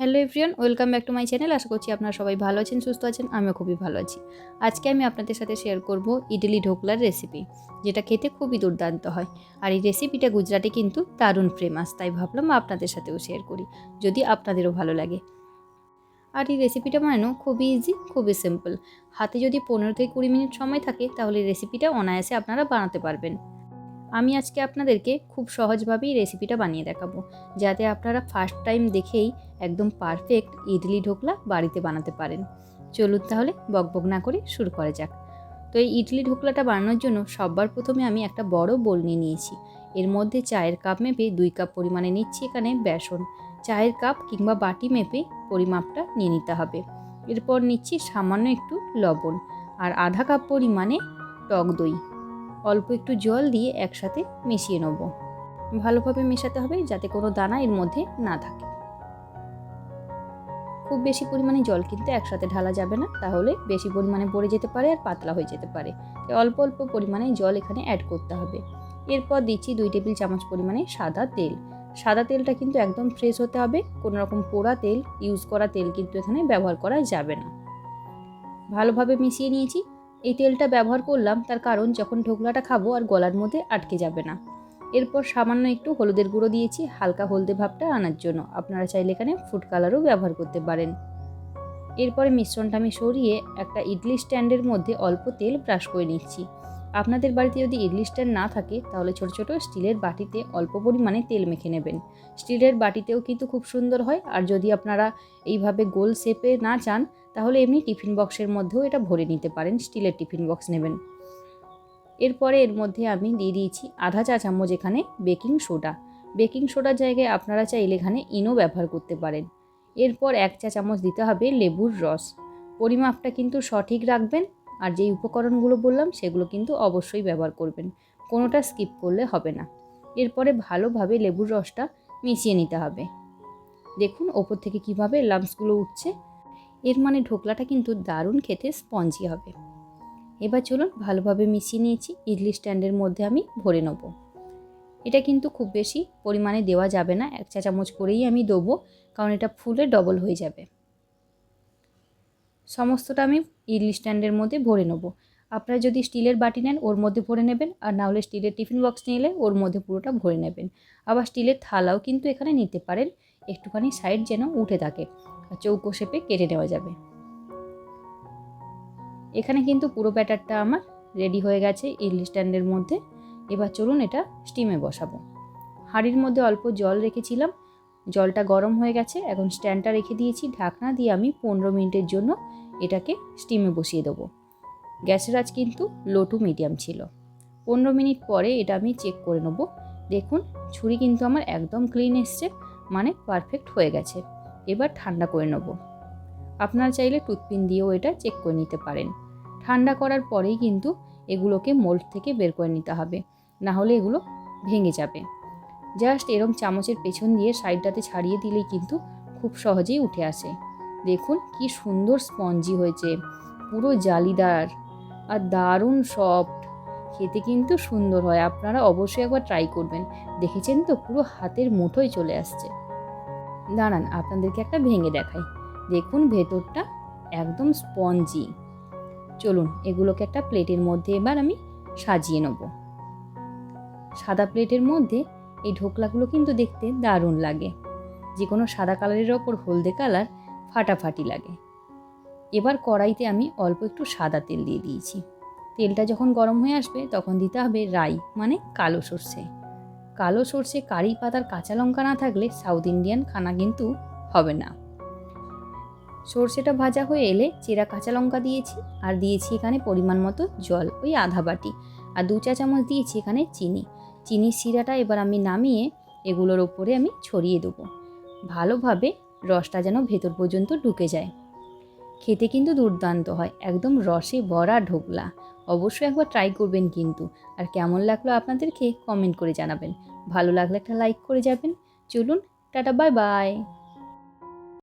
Hello everyone, welcome back to my channel. আশা করছি আপনারা সবাই ভালো আছেন, সুস্থ আছেন, আমিও খুবই ভালো আছি। আজকে আমি আপনাদের সাথে শেয়ার করব ইডলি ঢোকলার রেসিপি যেটা খেতে খুবই দুর্দান্ত হয়। আর এই রেসিপিটা গুজরাটে কিন্তু দারুণ ফেমাস তাই ভাবলাম আপনাদের সাথেও শেয়ার করি, যদি আপনাদেরও ভালো লাগে। আর এই রেসিপিটা বানানো খুবই ইজি খুবই সিম্পল হাতে যদি পনেরো থেকে কুড়ি মিনিট সময় থাকে, তাহলে রেসিপিটা অনায়াসে আপনারা বানাতে পারবেন। আমি আজকে আপনাদেরকে খুব সহজভাবেই রেসিপিটা বানিয়ে দেখাবো, যাতে আপনারা ফার্স্ট টাইম দেখেই একদম পারফেক্ট ইডলি ঢোকলা বাড়িতে বানাতে পারেন। চলুন তাহলে বকবক না করে শুরু করা যাক। তো এই ইডলি ঢোকলাটা বানানোর জন্য সবার প্রথমে আমি একটা বড় বোল নিয়ে নিয়েছি। এর মধ্যে চায়ের কাপ মেপে দুই কাপ পরিমাণে নিচ্ছি এখানে বেসন। চায়ের কাপ কিংবা বাটি মেপে পরিমাপটা নিয়ে নিতে হবে। এরপর নিচ্ছি সামান্য একটু লবণ আর আধা কাপ পরিমাণে টক দই। অল্প একটু জল দিয়ে একসাথে মিশিয়ে নেব। ভালোভাবে মেশাতে হবে যাতে কোনো দানা এর মধ্যে না থাকে। খুব বেশি পরিমাণে জল কিন্তু একসাথে ঢালা যাবে না, তাহলে বেশি পরিমাণে পড়ে যেতে পারে আর পাতলা হয়ে যেতে পারে। তাই অল্প অল্প পরিমাণে জল এখানে অ্যাড করতে হবে। এরপর দিচ্ছি দুই টেবিল চামচ পরিমাণে সাদা তেল। সাদা তেলটা কিন্তু একদম ফ্রেশ হতে হবে, কোনো রকম পোড়া তেল ইউজ করা তেল কিন্তু এখানে ব্যবহার করা যাবে না। ভালোভাবে মিশিয়ে নিয়েছি। এই তেলটা ব্যবহার করলাম, তার কারণ যখন ঢোকলাটা খাব আর গলার মধ্যে আটকে যাবে না। এরপর সামান্য একটু হলুদের গুঁড়ো দিয়েছি, হালকা হলদে ভাবটা আনার জন্য। আপনারা চাইলে এখানে ফুড কালারও ব্যবহার করতে পারেন। এরপরে মিশ্রণটা আমি সরিয়ে একটা ইডলি স্ট্যান্ডের মধ্যে অল্প তেল ব্রাশ করে নিচ্ছি। আপনাদের বাড়িতে যদি ইডলি স্ট্যান্ড না থাকে, তাহলে ছোট ছোট স্টিলের বাটিতে অল্প পরিমাণে তেল মেখে নেবেন। স্টিলের বাটিতেও কিন্তু খুব সুন্দর হয়, আর যদি আপনারা এইভাবে গোল শেপে না চান, তাহলে এমনি টিফিন বক্সের মধ্যেও এটা ভরে নিতে পারেন, স্টিলের টিফিন বক্স নেবেন। এরপরে এর মধ্যে আমি দিয়ে দিয়েছি আধা চা চামচ এখানে বেকিং সোডা। বেকিং সোডার জায়গায় আপনারা চাইলে এখানে ইনো ব্যবহার করতে পারেন। এরপর এক চা চামচ দিতে হবে লেবুর রস। পরিমাপটা কিন্তু সঠিক রাখবেন আর যেই উপকরণগুলো বললাম, সেগুলো কিন্তু অবশ্যই ব্যবহার করবেন। কোনোটা স্কিপ করলে হবে না। এরপরে ভালোভাবে লেবুর রসটা মিশিয়ে নিতে হবে। দেখুন, ওপর থেকে কীভাবে লাম্পসগুলো উঠছে। এর মানে ঢোকলাটা কিন্তু দারুণ খেতে স্পঞ্জি হবে। এবার চলুন ভালোভাবে মিশিয়ে নিয়েছি। ইডলি স্ট্যান্ডের মধ্যে আমি ভরে নেব। এটা কিন্তু খুব বেশি পরিমাণে দেওয়া যাবে না। এক চা চামচ করেই আমি দেবো, কারণ এটা ফুলে ডবল হয়ে যাবে। সমস্তটা আমি ইডলি স্ট্যান্ডের মধ্যে ভরে নেব। আপনারা যদি স্টিলের বাটি নেন, ওর মধ্যে ভরে নেবেন, আর না হলে স্টিলের টিফিন বক্স নিলে ওর মধ্যে পুরোটা ভরে নেবেন। আবার স্টিলের থালাও কিন্তু এখানে নিতে পারেন, একটুখানি সাইড যেন উঠে থাকে চৌকো শেপে কেটে নেওয়া যাবে। এখানে কিন্তু পুরো ব্যাটারটা আমার রেডি হয়ে গেছে ইডলি স্ট্যান্ডের মধ্যে। এবার চলুন এটা স্টিমে বসাবো। হাঁড়ির মধ্যে অল্প জল রেখেছিলাম, জলটা গরম হয়ে গেছে, এখন স্ট্যান্ডটা রেখে দিয়েছি, ঢাকনা দিয়ে আমি পনেরো মিনিটের জন্য এটাকে স্টিমে বসিয়ে দেবো। গ্যাসের আজ কিন্তু লো টু মিডিয়াম ছিল। পনেরো মিনিট পরে এটা আমি চেক করে নেব। দেখুন, ছুরি কিন্তু আমার একদম ক্লিন এসছে মানে পারফেক্ট হয়ে গেছে। এবার ঠান্ডা করে নেব। আপনারা চাইলে টুথপিন দিয়েও এটা চেক করে নিতে পারেন। ঠান্ডা করার পরেই কিন্তু এগুলোকে মোল্ড থেকে বের করে নিতে হবে, না হলে এগুলো ভেঙে যাবে। জাস্ট এরম চামচের পেছন দিয়ে সাইডটাতে ছাড়িয়ে দিলেই কিন্তু খুব সহজেই উঠে আসে। দেখুন কি সুন্দর স্পঞ্জি হয়েছে, পুরো জালিদার আর দারুণ সফট খেতে কিন্তু সুন্দর হয়, আপনারা অবশ্যই একবার ট্রাই করবেন। দেখেছেন তো পুরো হাতের মুঠোয় চলে আসছে। দাঁড়ান, আপনাদেরকে একটা ভেঙে দেখাই। দেখুন ভেতরটা একদম স্পঞ্জি। চলুন, এগুলোকে একটা প্লেটের মধ্যে এবার আমি সাজিয়ে নেব। সাদা প্লেটের মধ্যে এই ঢোকলাগুলো কিন্তু দেখতে দারুণ লাগে। যে কোনো সাদা কালারের ওপর হলদে কালার ফাটাফাটি লাগে। এবার কড়াইতে আমি অল্প একটু সাদা তেল দিয়ে দিয়েছি। তেলটা যখন গরম হয়ে আসবে তখন দিতে হবে রাই মানে কালো সর্ষে। কালো সর্ষে কারি পাতার কাঁচা লঙ্কা না থাকলে সাউথ ইন্ডিয়ান খানা কিন্তু হবে না। সর্ষেটা ভাজা হয়ে এলে চেরা কাঁচা লঙ্কা দিয়েছি আর দিয়েছি এখানে পরিমাণ মতো জল, ওই আধা বাটি। আর দু চা চামচ দিয়েছি এখানে চিনি। চিনির শিরাটা এবার আমি নামিয়ে এগুলোর ওপরে আমি ছড়িয়ে দেবো। ভালোভাবে রসটা যেন ভেতর পর্যন্ত ঢুকে যায়। খেতে কিন্তু দুর্দান্ত হয়, একদম রসে ভরা ঢোকলা। অবশ্যই একবার ট্রাই করবেন কিন্তু। আর কেমন লাগল আপনাদেরকে কমেন্ট করে জানাবেন। ভালো লাগলে একটা লাইক করে যাবেন। চলুন, টাটা বাই বাই